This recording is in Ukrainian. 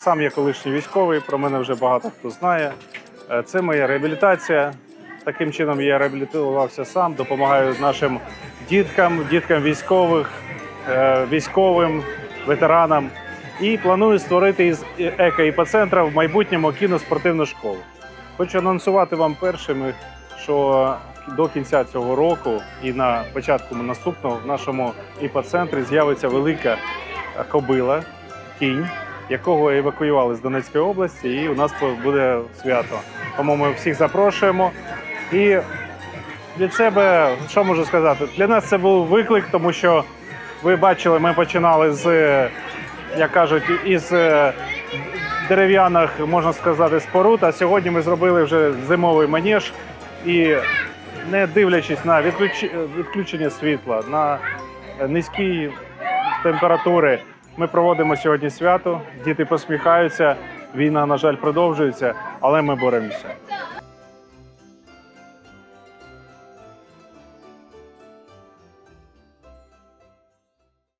Сам я колишній військовий, про мене вже багато хто знає. Е, Це моя реабілітація. Таким чином я реабілітувався сам, допомагаю нашим діткам, діткам військових, е, військовим, ветеранам. І планую створити із еко-іпоцентра в майбутньому кіноспортивну школу. Хочу анонсувати вам першими, що до кінця цього року і на початку наступного в нашому іпоцентрі з'явиться велика кобила, кінь, якого евакуювали з Донецької області, і у нас буде свято. Тому ми всіх запрошуємо. І від себе, що можу сказати? Для нас це був виклик, тому що ви бачили, ми починали з, як кажуть, із е, дерев'яних, можна сказати, споруд. А сьогодні ми зробили вже зимовий манеж і не дивлячись на відключ- відключення світла, на низькі температури, ми проводимо сьогодні свято. Діти посміхаються. Війна, на жаль, продовжується, але ми боремося.